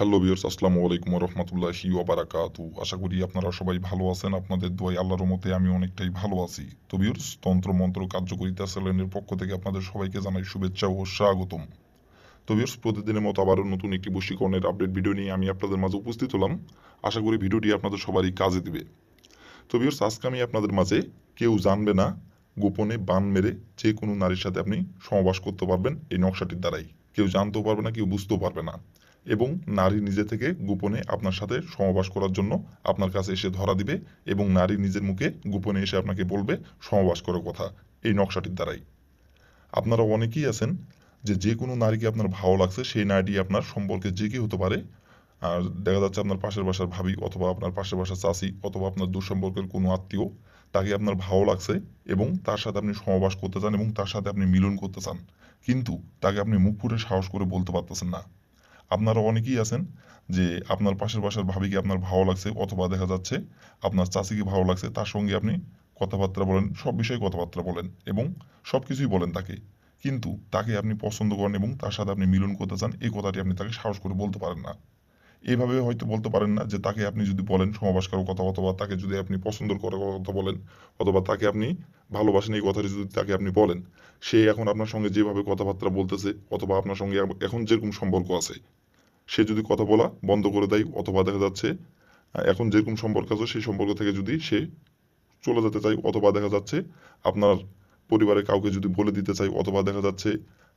Hello বিয়ার্স আসসালামু আলাইকুম রহমতুল্লাহি ওবারাকাতু আশা করি আপনারা সবাই ভালো আছেন, আপনাদের দোয়াই আল্লাহর মতে আমি অনেকটাই ভালো আছি। তো তন্ত্র মন্ত্র কার্যকরিতা চ্যানেলের পক্ষ থেকে আপনাদের সবাইকে জানাই শুভেচ্ছা ও স্বাগতম। তো বিয়ার্স প্রতিদিনের মতো আবারও নতুন একটি বশীকরণের আপডেট ভিডিও নিয়ে আমি আপনাদের মাঝে উপস্থিত হলাম। আশা করি ভিডিওটি আপনাদের সবারই কাজে দিবে। তো বিয়ার্স আজকে আমি আপনাদের মাঝে কেউ জানবে না, গোপনে বান মেরে যে কোনো নারীর সাথে আপনি সহবাস করতে পারবেন এই নকশাটির দ্বারাই। কেউ জানতেও পারবে না, কেউ বুঝতেও পারবে না। এবং নারী নিজে থেকে গোপনে আপনার সাথে সহবাস করার জন্য আপনার কাছে এসে ধরা দিবে এবং নারী নিজের মুখে গোপনে এসে আপনাকে বলবে সহবাস করার কথা। এই নকশাটির দ্বারাই। আপনারা অনেকেই আছেন যে যে কোনো নারীকে আপনার ভালো লাগছে, সেই নারীটি আপনার সম্পর্কে যে কেউ হতে পারে। আর দেখা যাচ্ছে আপনার পাশের বাসার ভাবি অথবা আপনার পাশের বাসার চাষি অথবা আপনার দুঃসম্পর্কের কোনো আত্মীয়, তাকে আপনার ভালো লাগছে এবং তার সাথে আপনি সহবাস করতে চান এবং তার সাথে আপনি মিলন করতে চান। কিন্তু তাকে আপনি মুখ ফুটে সাহস করে বলতে পারতেছেন না। আপনারা অনেকেই আছেন যে আপনার পাশের বাসার ভাবিকে আপনার ভালো লাগছে অথবা দেখা যাচ্ছে আপনার চাষিকে ভালো লাগছে, তার সঙ্গে আপনি কথাবার্তা বলেন, সব বিষয়ে কথাবার্তা বলেন এবং সব কিছুই বলেন তাকে। কিন্তু তাকে আপনি পছন্দ করেন এবং তার সাথে আপনি মিলন করতে চান, এই কথাটি আপনি তাকে সাহস করে বলতে পারেন না। এইভাবে হয়তো বলতে পারেন না যে তাকে আপনি যদি বলেন সমাবাস করার কথা অথবা তাকে যদি আপনি পছন্দ করার কথা বলেন অথবা তাকে আপনি ভালোবাসেন এই কথাটি যদি তাকে আপনি বলেন, সে এখন আপনার সঙ্গে যেভাবে কথাবার্তা বলতেছে অথবা আপনার সঙ্গে এখন যেরকম সম্পর্ক আছে সে যদি কথা বলা বন্ধ করে দেয় অথবা দেখা যাচ্ছে এখন যেরকম সম্পর্ক আছে সেই সম্পর্ক থেকে যদি সে চলে যেতে চায় অথবা দেখা যাচ্ছে আপনার পরিবারের কাউকে যদি বলে দিতে চাই অথবা দেখা যাচ্ছে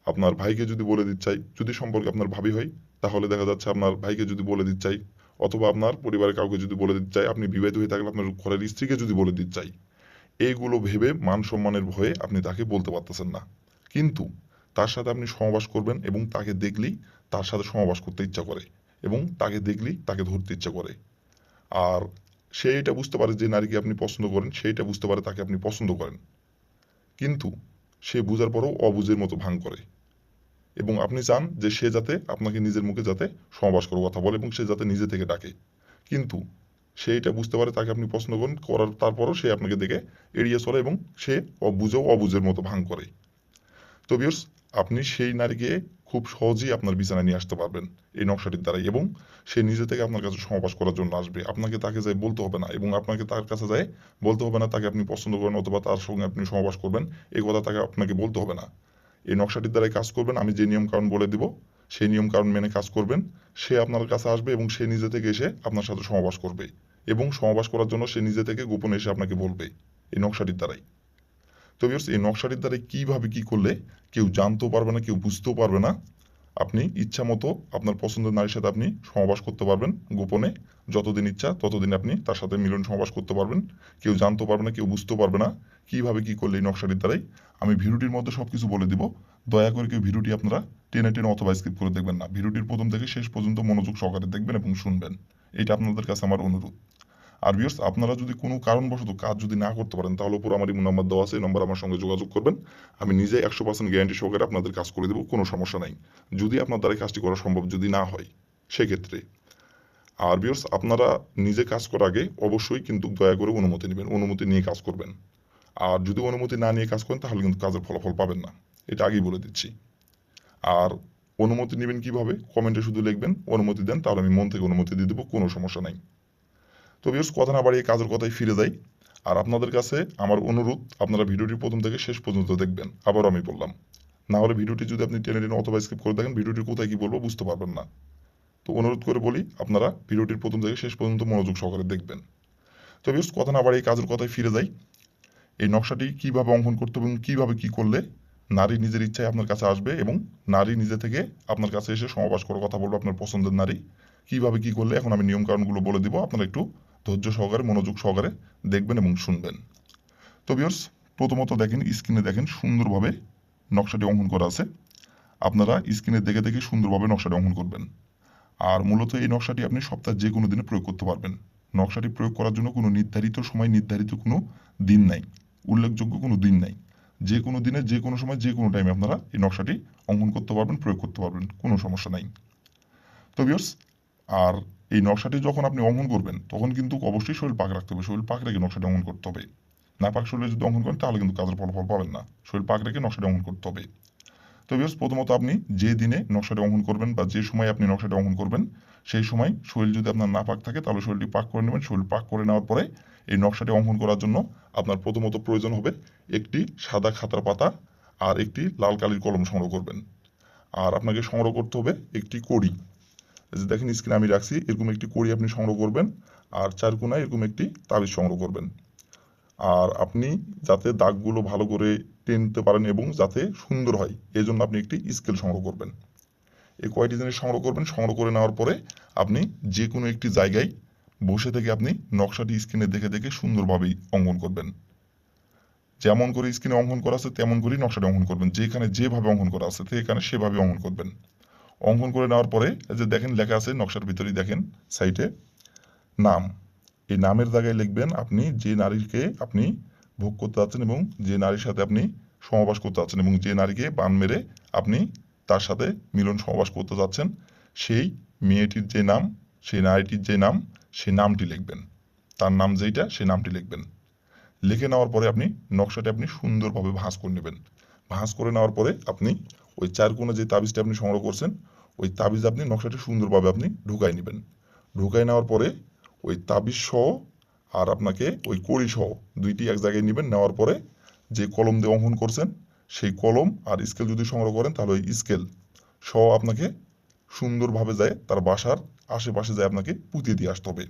আপনার ভাইকে যদি বলে দিতে চাই যদি সম্পর্কে আপনার ভাবি হয়, তাহলে দেখা যাচ্ছে আপনার ভাইকে যদি বলে দিতে চাই অথবা আপনার পরিবারের কাউকে যদি বলে দিতে চাই আপনি বিবাহিত হয়ে থাকলে আপনার ঘরের স্ত্রীকে যদি বলে দিতে চাই এইগুলো ভেবে মান সম্মানের ভয়ে আপনি তাকে বলতে পারতেছেন না। কিন্তু তার সাথে আপনি সহবাস করবেন এবং তাকে দেখলেই তার সাথে সহবাস করতে ইচ্ছা করে এবং তাকে দেখলেই তাকে ধরতে ইচ্ছা করে। আর সে এটা বুঝতে পারে যে নারীকে আপনি পছন্দ করেন, সেইটা বুঝতে পারে তাকে আপনি পছন্দ করেন। কিন্তু সে বুঝার পরও অবুঝের মতো ভাঙ করে। এবং আপনি চান যে সে যাতে আপনাকে নিজের মুখে যাতে সহবাস করার কথা বলে এবং সে যাতে নিজে থেকে ডাকে। কিন্তু সে এটা বুঝতে পারে তাকে আপনি পছন্দ করেন, করার তারপরও সে আপনাকে দেখে এড়িয়ে চলে এবং সে অবুঝেও অবুঝের মতো ভাঙ করে। তো বিয়র্স আপনি সেই নারীকে খুব সহজেই আপনার বিছানায় নিয়ে আসতে পারবেন এই নকশাটির দ্বারাই। এবং সে নিজে থেকে আপনার কাছে সমাবাস করার জন্য আসবে। আপনাকে তাকে যাই বলতে হবে না এবং আপনাকে তার কাছে যায় বলতে হবে না, তাকে আপনি পছন্দ করেন অথবা তার সঙ্গে আপনি সমাবাস করবেন এই কথা তাকে আপনাকে বলতে হবে না। এই নকশাটির দ্বারাই কাজ করবেন, আমি যে নিয়ম কারণ বলে দিব, সেই নিয়ম কারণ মেনে কাজ করবেন, সে আপনার কাছে আসবে এবং সে নিজে থেকে এসে আপনার সাথে সমাবাস করবে। এবং সমাবাস করার জন্য সে নিজে থেকে গোপনে এসে আপনাকে বলবে এই নকশাটির দ্বারাই। তো ভিউয়ার্স এই নকশাটির দ্বারা কীভাবে কি করলে কেউ জানতেও পারবে না, কেউ বুঝতেও পারবে না। আপনি ইচ্ছা মতো আপনার পছন্দের নারীর সাথে আপনি সমাবাস করতে পারবেন গোপনে। যতদিন ইচ্ছা ততদিন আপনি তার সাথে মিলন সমাবাস করতে পারবেন। কেউ জানতেও পারবে না, কেউ বুঝতেও পারবে না কীভাবে কি করলে এই নকশাটির দ্বারাই আমি ভিডিওটির মধ্যে সব কিছু বলে দিব। দয়া করে কেউ ভিডিওটি আপনারা টেনে টেনে অথবা স্কিপ করে দেখবেন না। ভিডিওটির প্রথম থেকে শেষ পর্যন্ত মনোযোগ সহকারে দেখবেন এবং শুনবেন। এটা আপনাদের কাছে আমার অনুরোধ। আর ভিউয়ার্স আপনারা যদি কোনো কারণবশত কাজ যদি না করতে পারেন, তাহলে উপর আমার ইমো নাম্বার দেওয়া আছে, এই নম্বর আমার সঙ্গে যোগাযোগ করবেন। আমি নিজে একশো পার্সেন্ট গ্যারান্টি সহকারে আপনাদের কাজ করে দেবো, কোনো সমস্যা নাই। যদি আপনার দ্বারা কাজটি করা সম্ভব যদি না হয়, সেক্ষেত্রে। আর ভিউয়ার্স আপনারা নিজে কাজ করার আগে অবশ্যই কিন্তু দয়া করে অনুমতি নেবেন, অনুমতি নিয়ে কাজ করবেন। আর যদি অনুমতি না নিয়ে কাজ করেন, তাহলে কিন্তু কাজের ফলাফল পাবেন না। এটা আগেই বলে দিচ্ছি। আর অনুমতি নেবেন কীভাবে? কমেন্টে শুধু লিখবেন, অনুমতি দেন, তাহলে আমি মন থেকে অনুমতি দিয়ে দেবো, কোনো সমস্যা নাই। তো ভিউয়ার্স কথা না বাড়িয়ে কাজের কথায় ফিরে যাই আর আপনাদের কাছে আমার অনুরোধ, আপনারা ভিডিওটি প্রথম থেকে শেষ পর্যন্ত দেখবেন। আবারও আমি বললাম, না হলে ভিডিওটি যদি আপনি টেনে টেনে অথবা স্কিপ করে দেখেন, ভিডিওটি কোথায় কি বলব বুঝতে পারবেন না। তো অনুরোধ করে বলি, আপনারা ভিডিওটির প্রথম থেকে শেষ পর্যন্ত মনোযোগ সহকারে দেখবেন। তো ভিউয়ার্স কথা না বাড়িয়ে কাজের কথায় ফিরে যাই এই নকশাটি কীভাবে অঙ্কন করতে এবং কীভাবে কি করলে নারী নিজের ইচ্ছায় আপনার কাছে আসবে এবং নারী নিজে থেকে আপনার কাছে এসে সমাবাস করার কথা বলব আপনার পছন্দের নারী। কীভাবে কি করলে, এখন আমি নিয়ম কারণগুলো বলে দিব, আপনারা একটু ধৈর্য সহকারে, মনোযোগ সহকারে দেখবেন এবং শুনবেন। তো ভিউয়ার্স প্রথমত দেখেন স্ক্রিনে দেখেন, সুন্দরভাবে নকশাটি অঙ্কন করা আছে। আপনারা স্ক্রিনে দেখে দেখে সুন্দরভাবে নকশাটি অঙ্কন করবেন। আর মূলত এই নকশাটি আপনি সপ্তাহে যে কোনো দিনে প্রয়োগ করতে পারবেন। নকশাটি প্রয়োগ করার জন্য কোনো নির্ধারিত সময়, নির্ধারিত কোনো দিন নাই। উল্লেখযোগ্য কোনো দিন নাই। যে কোনো দিনে যে কোনো সময় যে কোনো টাইমে আপনারা এই নকশাটি অঙ্কন করতে পারবেন, প্রয়োগ করতে পারবেন। কোনো সমস্যা নাই। তো ভিউয়ার্স আর এই নকশাটি যখন আপনি অঙ্কন করবেন, তখন কিন্তু অবশ্যই শরীর পাক রাখতে হবে। শরীর পাক রেখে নকশাটি অঙ্কন করতে হবে। না পাক শরীরে যদি অঙ্কন করেন, তাহলে কিন্তু কাজের ফলাফল পাবেন না। শরীর পাক রেখে নকশাটি অঙ্কন করতে হবে। তো প্রথমত আপনি যে দিনে নকশাটি অঙ্কন করবেন বা যে সময় আপনি নকশাটি অঙ্কন করবেন, সেই সময় শরীর যদি আপনার না পাক থাকে, তাহলে শরীরটি পাক করে নেবেন। শরীর পাক করে নেওয়ার পরে এই নকশাটি অঙ্কন করার জন্য আপনার প্রথমত প্রয়োজন হবে একটি সাদা খাতার পাতা আর একটি লাল কালির কলম সংগ্রহ করবেন। আর আপনাকে সংগ্রহ করতে হবে একটি কড়ি। দেখেন স্ক্রিনে আমি রাখছি, এরকম একটি কড়ি আপনি সংগ্রহ করবেন, আর চার কোনায় এরকম একটি তাবিজ সংগ্রহ করবেন। আর আপনি যাতে দাগগুলো ভালো করে টেনতে পারেন এবং যাতে সুন্দর হয়, এই জন্য আপনি একটি স্কেল সংগ্রহ করবেন। এই কয়টি জিনিস সংগ্রহ করবেন, সংগ্রহ করে নেওয়ার পরে আপনি যে কোনো একটি জায়গায় বসে থেকে আপনি নকশাটি স্ক্রিনে দেখে দেখে সুন্দরভাবেই অঙ্কন করবেন। যেমন করে স্ক্রিনে অঙ্কন করা আছে, তেমন করেই নকশাটি অঙ্কন করবেন। যেখানে যেভাবে অঙ্কন করা আছে সেখানে সেভাবে অঙ্কন করবেন। অঙ্কন করে নেওয়ার পরে যে দেখেন লেখা আছে, নকশার ভিতরেই দেখেন সাইটে নাম। এই নামের জায়গায় লিখবেন আপনি যে নারীকে আপনি ভোগ করতে যাচ্ছেন এবং যে নারীর সাথে আপনি সমাবাস করতে যাচ্ছেন এবং যে নারীকে বান মেরে আপনি তার সাথে মিলন সমাবাস করতে যাচ্ছেন, সেই মেয়েটির যে নাম, সেই নারীটির যে নাম সেই নামটি লিখবেন। তার নাম যেইটা সেই নামটি লিখবেন। লিখে নেওয়ার পরে আপনি নকশাটি আপনি সুন্দরভাবে ভাঁজ করে নেবেন। ভাঁজ করে নেওয়ার পরে আপনি ওই চার যে তাবিজটা আপনি সংগ্রহ করছেন, ওই তাবিজ আপনি নকশাটি সুন্দরভাবে আপনি ঢুকাই নেবেন। ঢুকাই নেওয়ার পরে ওই তাবিজ সহ আর আপনাকে ওই কড়ি সহ দুইটি এক জায়গায় নেবেন। নেওয়ার পরে যে কলম দিয়ে অঙ্কন করছেন, সেই কলম আর স্কেল যদি সংগ্রহ করেন, তাহলে ওই স্কেল সহ আপনাকে সুন্দরভাবে যায়, তার বাসার আশেপাশে যায় আপনাকে পুঁতে দিয়ে আসতে হবে।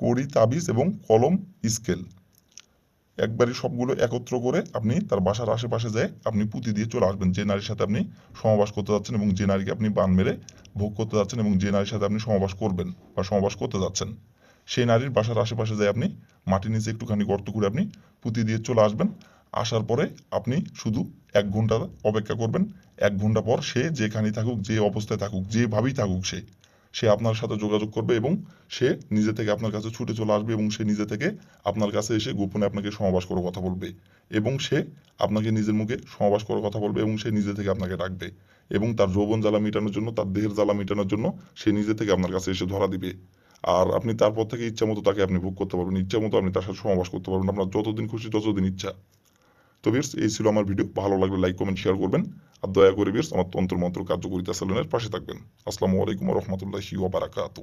কড়ি, তাবিজ এবং কলম স্কেল একবারই সবগুলো একত্র করে আপনি তার বাসার আশেপাশে যায় আপনি পুঁতি দিয়ে চলে আসবেন। যে নারীর সাথে আপনি সমাবাস করতে যাচ্ছেন এবং যে নারীকে আপনি বান মেরে ভোগ করতে যাচ্ছেন এবং যে নারীর সাথে আপনি সমাবাস করবেন বা সমাবাস করতে যাচ্ছেন, সেই নারীর বাসার আশেপাশে যায় আপনি মাটির নিচে একটুখানি গর্ত করে আপনি পুঁতি দিয়ে চলে আসবেন। আসার পরে আপনি শুধু এক ঘণ্টা অপেক্ষা করবেন। এক ঘণ্টা পর সে যেখানেই থাকুক, যে অবস্থায় থাকুক, যেভাবেই থাকুক সে সে আপনার সাথে যোগাযোগ করবে এবং সে নিজে থেকে আপনার কাছে ছুটে চলে আসবে এবং সে নিজে থেকে আপনার কাছে এসে গোপনে আপনাকে সমাবাস করার কথা বলবে এবং সে আপনাকে নিজের মুখে সমাবাস করার কথা বলবে এবং সে নিজে থেকে আপনাকে ডাকবে এবং তার যৌবন জ্বালা মেটানোর জন্য, তার দেহের জ্বালা মেটানোর জন্য সে নিজে থেকে আপনার কাছে এসে ধরা দিবে। আর আপনি তারপর থেকে ইচ্ছা মতো তাকে আপনি ভোগ করতে পারবেন, ইচ্ছা মতো আপনি তার সাথে সমাবাস করতে পারবেন। আপনার যতদিন খুশি ততদিন ইচ্ছা। তো বিয়ার্স এই ছিল আমার ভিডিও ভালো লাগলে লাইক কমেন্ট শেয়ার করবেন। আর দয়া করে বেশ আমার তন্ত্র মন্ত্র কার্যকরিতা সেলুনের পাশে থাকবেন। আসসালামু আলাইকুম রহমতুল্লাহি ওবারাকাতু